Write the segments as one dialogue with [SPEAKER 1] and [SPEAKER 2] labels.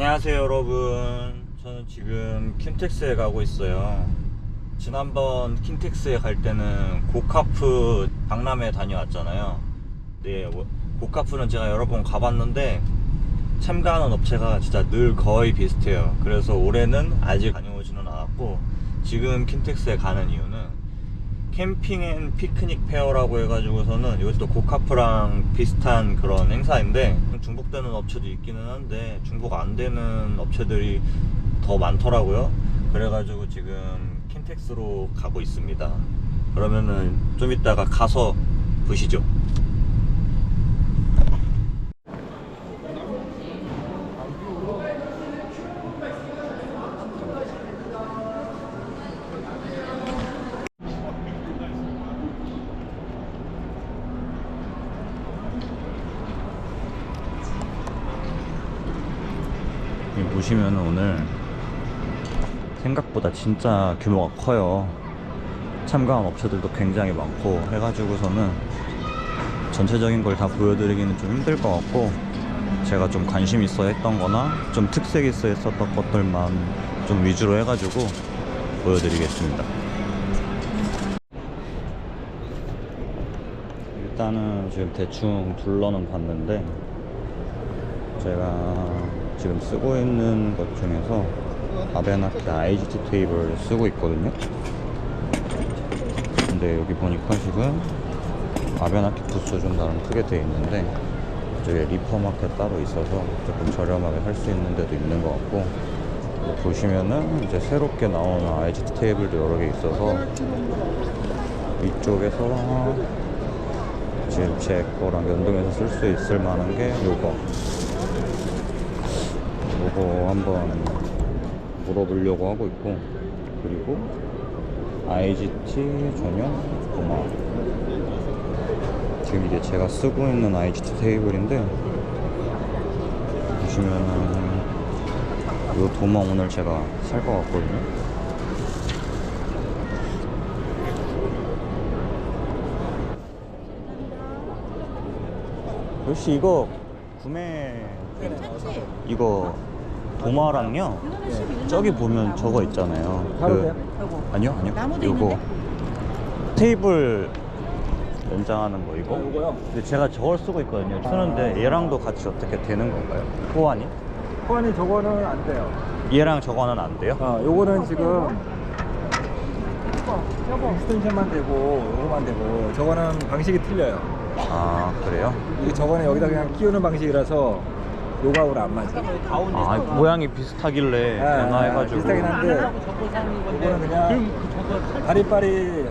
[SPEAKER 1] 안녕하세요 여러분. 저는 지금 킨텍스에 가고 있어요. 지난번 킨텍스에 갈 때는 고카프 박람회 다녀왔잖아요. 네 워- 고카프는 제가 여러 번 가봤는데 참가하는 업체가 진짜 늘 거의 비슷해요. 그래서 올해는 아직 다녀오지는 않았고 지금 킨텍스에 가는 이유는 캠핑 앤 피크닉 페어라고 해가지고서는 이것도 고카프랑 비슷한 그런 행사인데 중복되는 업체도 있기는 한데 중복 안 되는 업체들이 더 많더라고요. 그래가지고 지금 킨텍스로 가고 있습니다. 그러면은 좀 이따가 가서 보시죠 보시면 오늘 생각보다 진짜 규모가 커요. 참가한 업체들도 굉장히 많고 해가지고서는 전체적인 걸 다 보여드리기는 좀 힘들 것 같고 제가 좀 관심 있어 했던 거나 좀 특색 있어 했었던 것들만 좀 위주로 해가지고 보여드리겠습니다. 일단은 지금 대충 둘러는 봤는데 제가 지금 쓰고 있는 것 중에서 아베나키 IGT 테이블 쓰고 있거든요. 근데 여기 보니까 지금 아베나키 부스 좀 나름 크게 돼 있는데 저기 리퍼마켓 따로 있어서 조금 저렴하게 살 수 있는 데도 있는 것 같고 보시면은 이제 새롭게 나오는 IGT 테이블도 여러 개 있어서 이쪽에서 지금 제 거랑 연동해서 쓸 수 있을 만한 게 요거 요거 한번 물어보려고 하고 있고 그리고 IGT 전용 도마 지금 이게 제가 쓰고 있는 IGT 테이블인데 보시면은 요 도마 오늘 제가 살 것 같거든요 혹시 이거 구매
[SPEAKER 2] 괜찮지?
[SPEAKER 1] 이거 도마랑요 저기 보면 저거 있잖아요
[SPEAKER 2] 요거.
[SPEAKER 1] 아니요 아니요 요거? 테이블 연장하는 거 이거
[SPEAKER 3] 요거요?
[SPEAKER 1] 근데 제가 저걸 쓰고 있거든요 쓰는데 얘랑도 같이 어떻게 되는 건가요? 호환이?
[SPEAKER 3] 호환이 저거는 안 돼요.
[SPEAKER 1] 얘랑 저거는 안 돼요?
[SPEAKER 3] 어, 요거는 지금 스텐션만 되고 요거만 되고 저거는 방식이 틀려요.
[SPEAKER 1] 아 그래요?
[SPEAKER 3] 이게 저거는 여기다 그냥 끼우는 방식이라서 요거하고는 안 맞아.
[SPEAKER 1] 아 모양이 비슷하길래 변화 해가지고
[SPEAKER 3] 비슷하긴 한데 요거는 그냥 다리빨이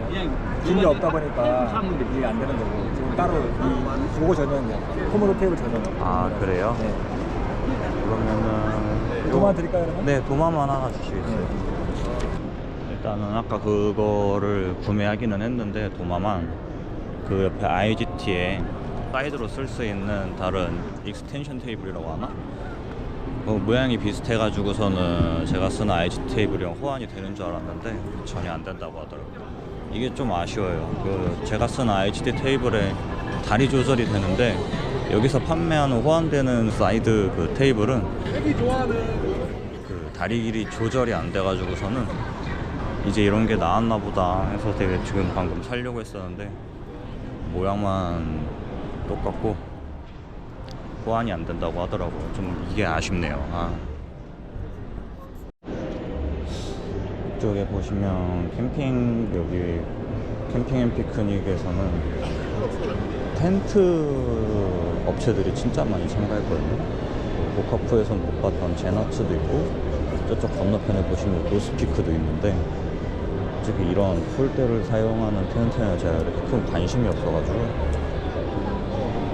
[SPEAKER 3] 긴게 없다 보니까 이게 안 되는 거고 지금 따로 이 요거 전용이야. 코모도 테이블 전용.
[SPEAKER 1] 아 그래요?
[SPEAKER 3] 네.
[SPEAKER 1] 그러면은
[SPEAKER 3] 도마 드릴까요, 그러면?
[SPEAKER 1] 네 도마만 하나 주시겠어요? 일단은 아까 그거를 구매하기는 했는데 도마만 그 옆에 IGT에 사이드로 쓸 수 있는 다른 익스텐션 테이블이라고 하나? 뭐 모양이 비슷해가지고서는 제가 쓰는 IGT 테이블이랑 호환이 되는 줄 알았는데 전혀 안 된다고 하더라고요. 이게 좀 아쉬워요. 그 제가 쓰는 IGT 테이블에 다리 조절이 되는데 여기서 판매하는 호환되는 사이드 그 테이블은 그 다리 길이 조절이 안 돼가지고서는 이제 이런 게 나왔나 보다 해서 되게 지금 방금 살려고 했었는데 모양만 똑같고 호환이 안 된다고 하더라고요. 좀 이게 아쉽네요. 아. 이쪽에 보시면 캠핑 여기 캠핑 앤 피크닉에서는 텐트 업체들이 진짜 많이 참가했거든요. 모카프에선 못 봤던 제너츠도 있고 저쪽 건너편에 보시면 노스피크도 있는데 솔직히 이런 폴대를 사용하는 텐트에 제가 이렇게 큰 관심이 없어가지고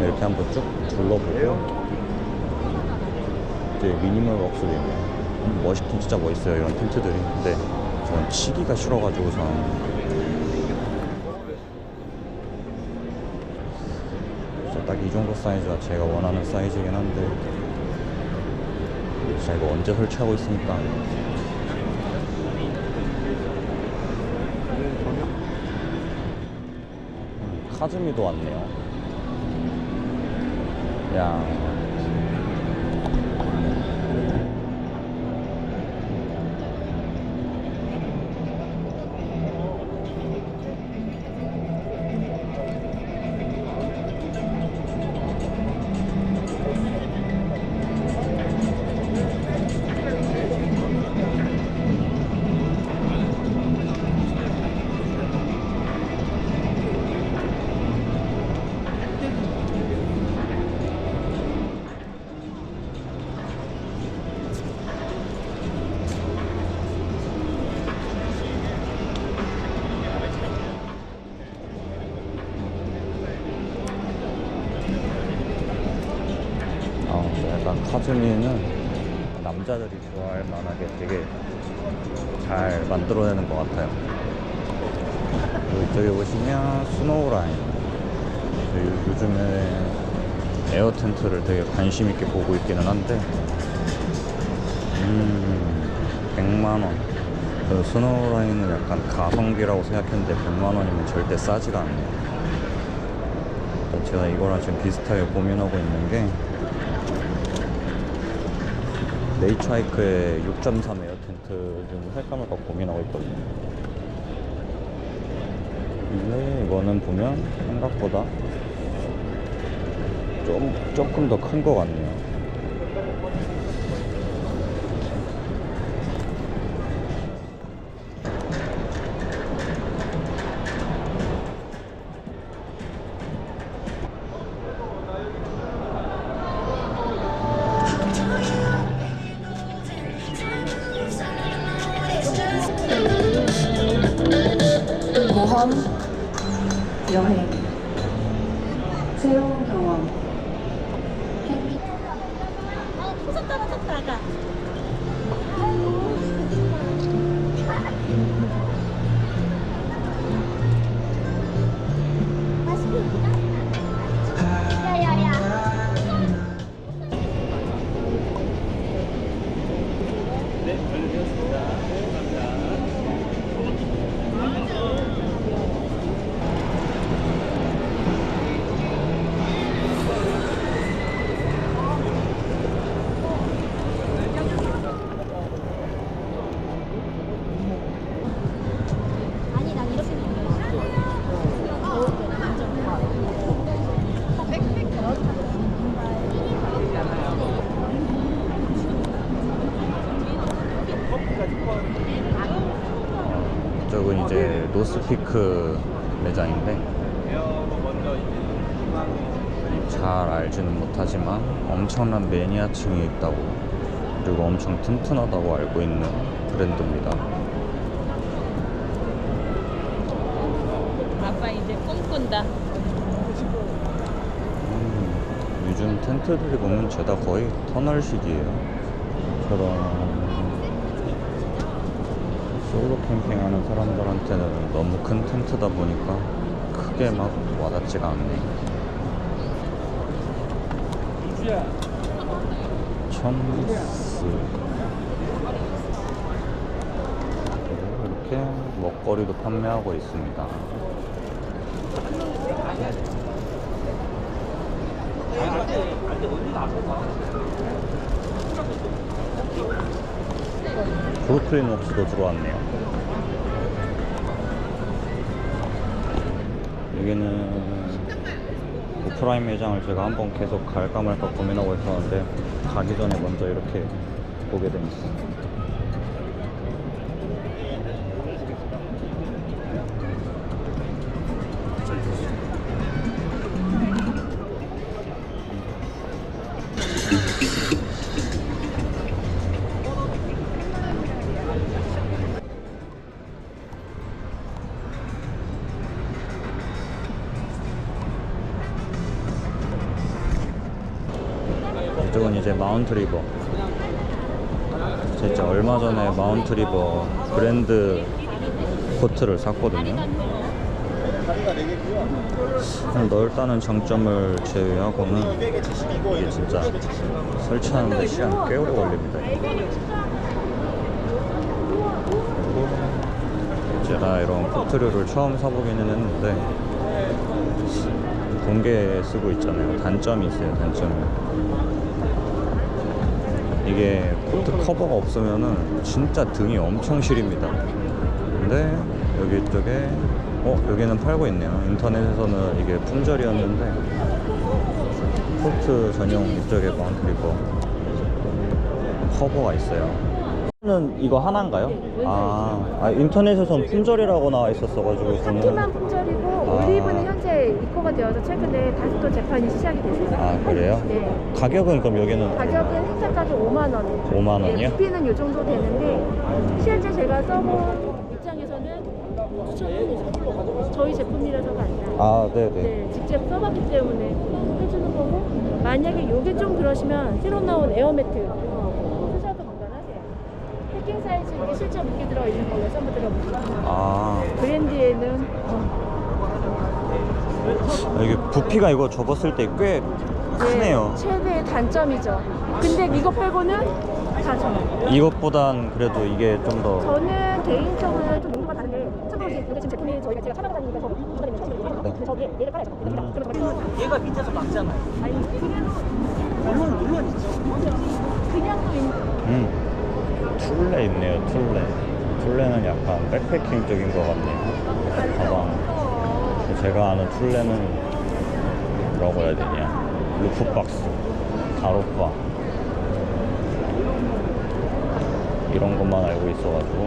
[SPEAKER 1] 이렇게 한번 쭉 둘러보고 이제 미니멀 웍스도 있네요. 음, 멋있긴 진짜 멋있어요 이런 텐트들이. 근데 저는 치기가 싫어가지고선 딱이 정도 사이즈가 제가 원하는 사이즈긴 한데 진짜 이거 언제 설치하고 있습니까? 음, 카즈미도 왔네요. 야. 카즈미는 남자들이 좋아할 만하게 되게 잘 만들어내는 것 같아요. 이쪽에 보시면 스노우 라인. 요- 요즘에 에어 텐트를 되게 관심 있게 보고 있기는 한데, 음, 100만원. 그 스노우 라인은 약간 가성비라고 생각했는데 100만원이면 절대 싸지가 않네요. 제가 이거랑 지금 비슷하게 고민하고 있는 게, 네이처하이크의 6.3 에어 텐트 좀 할까 말까 고민하고 있거든요. 근데 이거는 보면 생각보다 좀 조금 더 큰 것 같네요.
[SPEAKER 4] 아가 아니
[SPEAKER 1] 이제 노스피크 매장인데 잘 알지는 못하지만 엄청난 매니아층이 있다고 그리고 엄청 튼튼하다고 알고 있는 브랜드입니다.
[SPEAKER 4] 아빠 이제 꿈꾼다
[SPEAKER 1] 음, 요즘 텐트들이 보면 죄다 거의 터널식이에요. 그런 솔로 캠핑하는 사람들한테는 너무 큰 텐트다 보니까 크게 막 와닿지가 않네. 그리고 이렇게 먹거리도 판매하고 있습니다. 브루클린 웍스도 들어왔네요. 여기는 오프라인 매장을 제가 한번 계속 갈까 말까 고민하고 있었는데 가기 전에 먼저 이렇게 보게 됩니다. 이제 마운트 리버. 진짜 얼마 전에 마운트 리버 브랜드 코트를 샀거든요. 넓다는 장점을 제외하고는 이게 진짜 설치하는데 시간 꽤 오래 걸립니다. 제가 이런 코트류를 처음 사보기는 했는데 공개 쓰고 있잖아요. 단점이 있어요. 단점이. 이게 코트 커버가 없으면은 진짜 등이 엄청 시립니다. 근데 여기 쪽에 어 여기는 팔고 있네요. 인터넷에서는 이게 품절이었는데 코트 전용 이쪽에 마운트리버 커버가 있어요. 는 이거 하나인가요? 아, 아 인터넷에선 품절이라고 나와 있었어가지고 저는
[SPEAKER 5] 사키만 품절이고
[SPEAKER 1] 아.
[SPEAKER 5] 올리브는 입고가 되어서 최근에 다시 또 재판이 시작이 됐어요.
[SPEAKER 1] 아 그래요?
[SPEAKER 5] 네.
[SPEAKER 1] 가격은 그럼 여기는
[SPEAKER 5] 가격은 행사 가격 5만 원.
[SPEAKER 1] 5만 원이요?
[SPEAKER 5] 부피는 이 정도 되는데 실제 제가 써본 입장에서는. 저희 제품이라서가 아니라
[SPEAKER 1] 아 네네
[SPEAKER 5] 네, 직접 써봤기 때문에 해주는 거고 만약에 요게 좀 그러시면 새로 나온 에어매트 쓰셔도. 패킹 사이즈 이게 실제 무게 들어 있는 걸로 전부 들어보세요.
[SPEAKER 1] 아
[SPEAKER 5] 브랜디에는
[SPEAKER 1] 이게 부피가 이거 접었을 때 꽤 크네요.
[SPEAKER 5] 네, 최대의 단점이죠. 근데 이거 빼고는 다 좋아요.
[SPEAKER 1] 이것보단 그래도 이게 좀 더
[SPEAKER 5] 저는 개인적으로 좀 용도가 다른데 참고로 이제 이게 지금 제품이 저희가 제가 참여하고 다니니까 저 이번에는 처음 들어요. 근데 저기에 얘를 깔아야죠. 그럼
[SPEAKER 6] 얘가 밑에서 막잖아요.
[SPEAKER 5] 아니 그냥
[SPEAKER 6] 물론 물론 있죠.
[SPEAKER 5] 그냥 또 있는
[SPEAKER 1] 음. 툴레 있네요, 툴레. 툴레는 약간 백패킹 쪽인 것 같네요. 가방. 제가 아는 툴레는 뭐라고 해야 되냐. 루프박스, 가로파. 이런 것만 알고 있어가지고.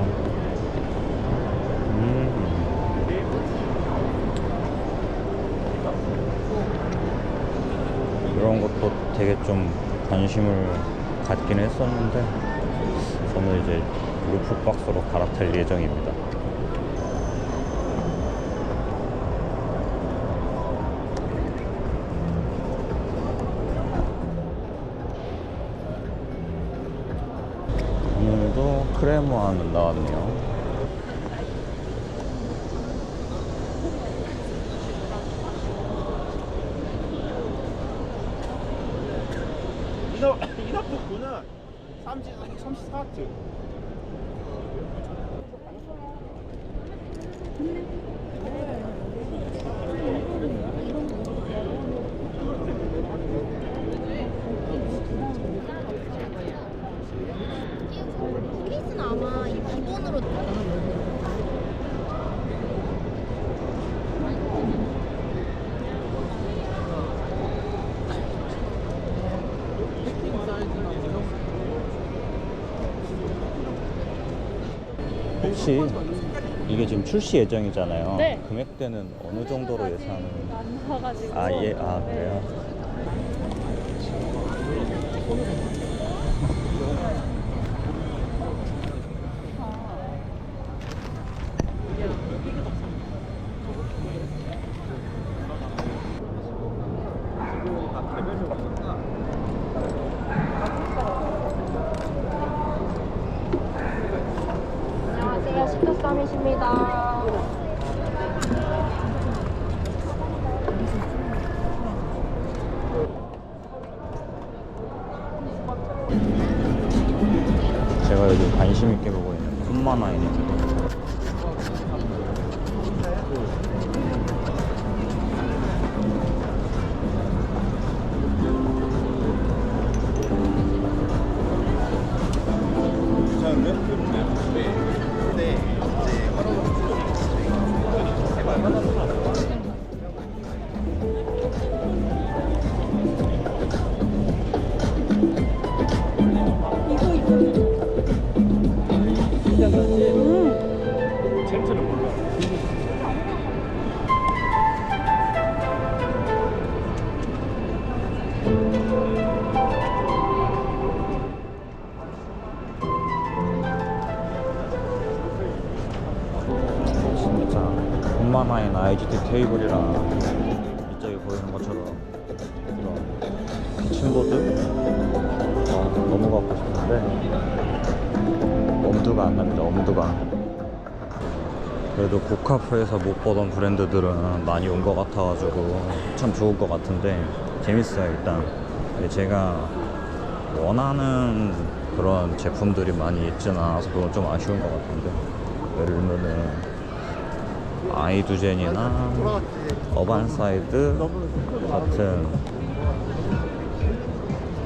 [SPEAKER 1] 음. 이런 것도 되게 좀 관심을 갖긴 했었는데 저는 이제 루프박스로 갈아탈 예정입니다. 오늘도 크레모안 나왔네요.
[SPEAKER 7] 이너 이너프구나 30 34트.
[SPEAKER 4] 케이스는 아마 이 기본으로
[SPEAKER 1] 혹시 이게 지금 출시 예정이잖아요.
[SPEAKER 5] 네.
[SPEAKER 1] 금액대는 어느 정도로 예상을?
[SPEAKER 5] 안 나와가지고
[SPEAKER 1] 아, 예, 아, 그래요?
[SPEAKER 2] 안 녕하세요. 식도쌈이십니다.
[SPEAKER 1] 테이블이랑 이쪽에 보이는 것처럼 이런 키친보드? 어, 너무 갖고 싶은데. 엄두가 안 납니다 엄두가. 그래도 고카프에서 못 보던 브랜드들은 많이 온 것 같아가지고 참 좋을 것 같은데 재밌어요 일단. 근데 제가 원하는 그런 제품들이 많이 있지는 않아서 그건 좀 아쉬운 것 같은데. 예를 들면은 아이두젠이나 어반사이드 같은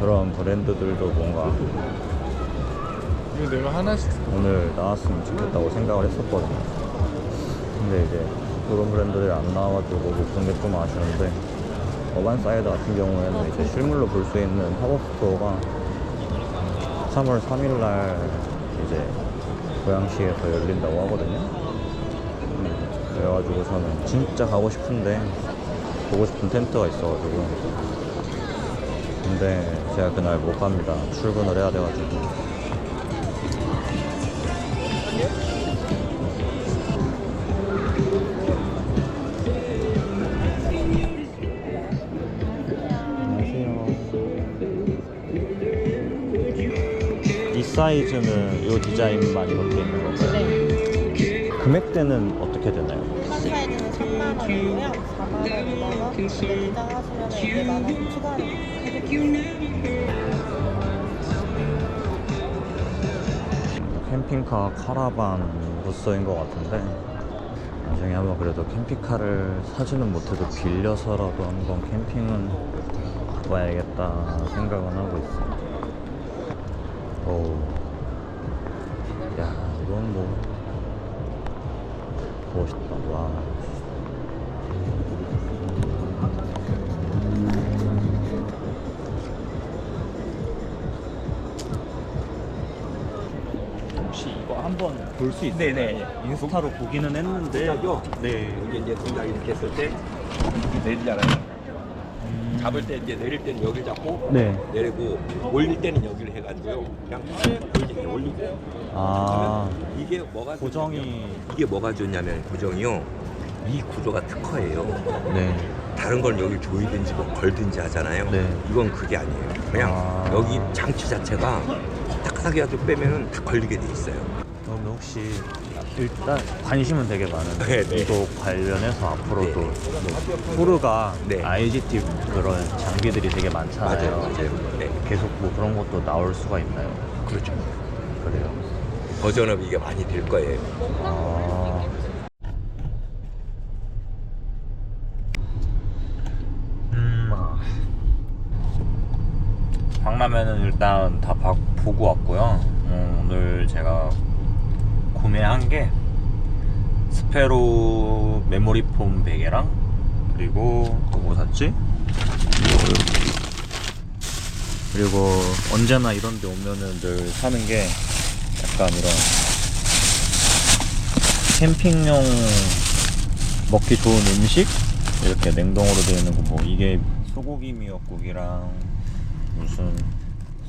[SPEAKER 1] 그런 브랜드들도 뭔가
[SPEAKER 7] 이거 내가 하나씩
[SPEAKER 1] 오늘 나왔으면 좋겠다고 생각을 했었거든요. 근데 이제 그런 브랜드들이 안 나와가지고 못 본 게 좀 아쉬운데 어반사이드 같은 경우에는 이제 실물로 볼 수 있는 팝업 스토어가 3월 3일날 이제 고양시에서 열린다고 하거든요. 그래가지고 저는 진짜 가고 싶은데 보고 싶은 텐트가 있어가지고 근데 제가 그날 못 갑니다 출근을 해야 돼가지고 안녕하세요 이 사이즈는 이 디자인만 이렇게 있는 건가요?
[SPEAKER 2] 네.
[SPEAKER 1] 금액대는 어떻게 되나요?
[SPEAKER 2] 일반 사이즈는 3만 원이고요. 4만 원 넘어 근데 기장하시면 2만 원 추가로 해드릴게요.
[SPEAKER 1] 캠핑카 카라반 부서인 것 같은데 나중에 한번 그래도 캠핑카를 사지는 못해도 빌려서라도 한번 캠핑은 가봐야겠다 생각은 하고 있어. 오, 야 이건 뭐 멋있다. 와. 혹시 이거 한번 볼 수 있어요? 네네. 인스타로 보기는 했는데. 네.
[SPEAKER 8] 여기 이제 동작 이렇게 했을 때 내리잖아요. 잡을 때 이제 내릴 때는 여기를 잡고
[SPEAKER 1] 네.
[SPEAKER 8] 내리고 올릴 때는 여기를 해가지고요. 그냥 이렇게 올리고.
[SPEAKER 1] 아
[SPEAKER 8] 이게 뭐가
[SPEAKER 1] 고정이
[SPEAKER 8] 좋냐면, 이게 뭐가 좋냐면 고정이요. 이 구조가 특허예요.
[SPEAKER 1] 네.
[SPEAKER 8] 다른 건 여기 조이든지 뭐 걸든지 하잖아요.
[SPEAKER 1] 네.
[SPEAKER 8] 이건 그게 아니에요. 그냥
[SPEAKER 1] 아.
[SPEAKER 8] 여기 장치 자체가 딱딱하게 아주 빼면은 다 걸리게 돼 있어요.
[SPEAKER 1] 그럼 혹시 일단 관심은 되게 많은데
[SPEAKER 8] 네, 네.
[SPEAKER 1] 이거 관련해서 앞으로도 뭐 후르가
[SPEAKER 8] 네.
[SPEAKER 1] IGT 그런 장비들이 되게 많잖아요.
[SPEAKER 8] 맞아요, 맞아요. 네.
[SPEAKER 1] 계속 뭐 그런 것도 나올 수가 있나요?
[SPEAKER 8] 그렇죠.
[SPEAKER 1] 그래요.
[SPEAKER 8] 버전업이 이게 많이 될 거예요.
[SPEAKER 1] 아. 음. 아. 박람회는 일단 다 봐- 보고 왔고요. 음, 오늘 제가 구매한 게 스페로 메모리 폼 베개랑 그리고 또뭐 샀지? 그리고 언제나 이런 데 오면은 늘 사는 게 약간 이런 캠핑용 먹기 좋은 음식? 이렇게 냉동으로 되어 있는 거 뭐 이게 소고기 미역국이랑 무슨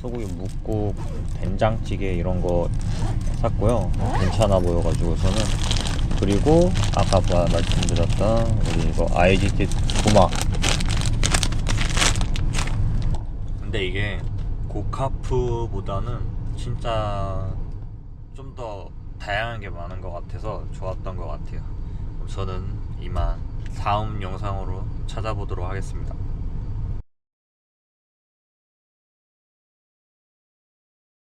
[SPEAKER 1] 소고기 묵국 된장찌개 이런 거 샀고요. 괜찮아 보여가지고서는. 그리고 아까 봐- 말씀드렸던 우리 이거 IGT 도마. 근데 이게 고카프보다는 진짜 좀 더 다양한 게 많은 것 같아서 좋았던 것 같아요. 저는 이만 다음 영상으로 찾아보도록 하겠습니다.